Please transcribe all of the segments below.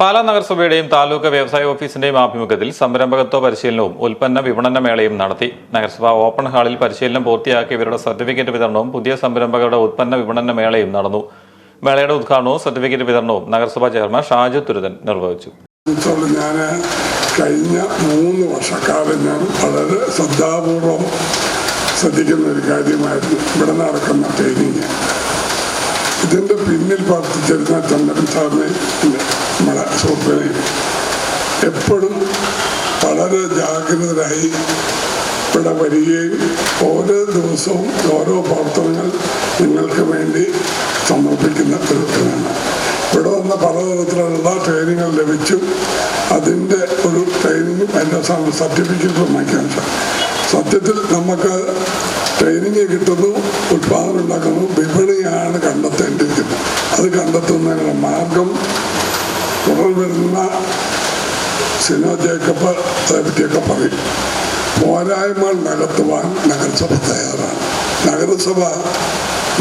പാലാ നഗരസഭയുടെയും താലൂക്ക് വ്യവസായ ഓഫീസിന്റെയും ആഭിമുഖ്യത്തിൽ സംരംഭകത്വ പരിശീലനവും ഉൽപ്പന്ന വിപണന മേളയും നടത്തി. നഗരസഭ ഓപ്പൺ ഹാളിൽ പരിശീലനം പൂർത്തിയാക്കിയവരുടെ സർട്ടിഫിക്കറ്റ് വിതരണവും പുതിയ സംരംഭകരുടെ ഉൽപ്പന്ന വിപണന മേളയും നടന്നു. മേളയുടെ ഉദ്ഘാടനവും സർട്ടിഫിക്കറ്റ് വിതരണവും നഗരസഭാ ചെയർമാൻ ഷാജു തുരുതൻ നിർവഹിച്ചു. ഞാൻ കഴിഞ്ഞ മൂന്ന് വർഷക്കാലം ഞാൻ വളരെ ശ്രദ്ധാപൂർവം ശ്രദ്ധിക്കുന്ന ഒരു കാര്യമായിരുന്നു ഇവിടെ നടക്കുന്ന ട്രെയിനിങ് പിന്നിൽ പ്രവർത്തിച്ചിരുന്ന ചന്ദ്രൻ സാറിനെ നമ്മളെ എപ്പോഴും വളരെ ജാഗ്രതരായി ഇവിടെ വരികയും ഓരോ ദിവസവും ഓരോ പ്രവർത്തനങ്ങൾ നിങ്ങൾക്ക് വേണ്ടി സമർപ്പിക്കുന്ന തരത്തിലാണ് ഇവിടെ വന്ന പലതരത്തിലുള്ള ട്രെയിനിങ്ങൾ ലഭിച്ചു അതിന്റെ ഒരു ട്രെയിനിങ്ങും എന്റെ സർട്ടിഫിക്കറ്റും വയ്ക്കാൻ സത്യത്തിൽ നമുക്ക് ട്രെയിനിങ് കിട്ടുന്നു ഉത്പാദനം ഉണ്ടാക്കുന്നു വിപണിയാണ് കണ്ടെത്തേണ്ടിയിരിക്കുന്നത് അത് കണ്ടെത്തുന്നതിനുള്ള മാർഗം തുടർ സിനിമ ജേക്കപ്പ് ജേക്കബ് അതേപറ്റിയൊക്കെ പറയും പോരായ്മകൾ നികത്തുവാൻ നഗരസഭ തയ്യാറാണ് നഗരസഭ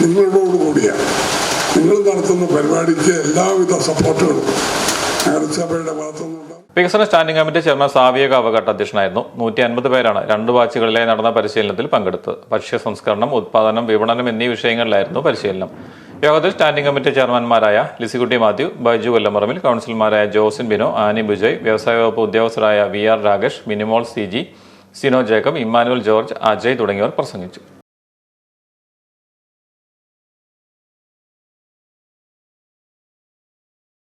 നിങ്ങളോട് കൂടിയാണ് നിങ്ങൾ നടത്തുന്ന പരിപാടിക്ക് എല്ലാവിധ സപ്പോർട്ടുകളും നഗരസഭയുടെ ഭാഗത്തുനിന്നുണ്ടാകും വികസന സ്റ്റാൻഡിംഗ് കമ്മിറ്റി ചെയർമാൻ സാവിയ അവഘട്ട് അധ്യക്ഷനായിരുന്നു. നൂറ്റി അൻപത് പേരാണ് രണ്ട് ബാച്ചുകളിലായി നടന്ന പരിശീലനത്തിൽ പങ്കെടുത്തത്. ഭക്ഷ്യ സംസ്കരണം ഉത്പാദനം വിപണനം എന്നീ വിഷയങ്ങളിലായിരുന്നു പരിശീലനം. യോഗത്തിൽ സ്റ്റാൻഡിംഗ് കമ്മിറ്റി ചെയർമാൻമാരായ ലിസിക്കുട്ടി മാത്യു ബൈജു കൊല്ലമറമിൽ കൗൺസിലർമാരായ ജോസിൻ ബിനോ ആനി ബുജോയ് വ്യവസായ വകുപ്പ് ഉദ്യോഗസ്ഥരായ V R Rakesh Minimol C G Sino Jacob Emmanuel George Ajay തുടങ്ങിയവർ പ്രസംഗിച്ചു.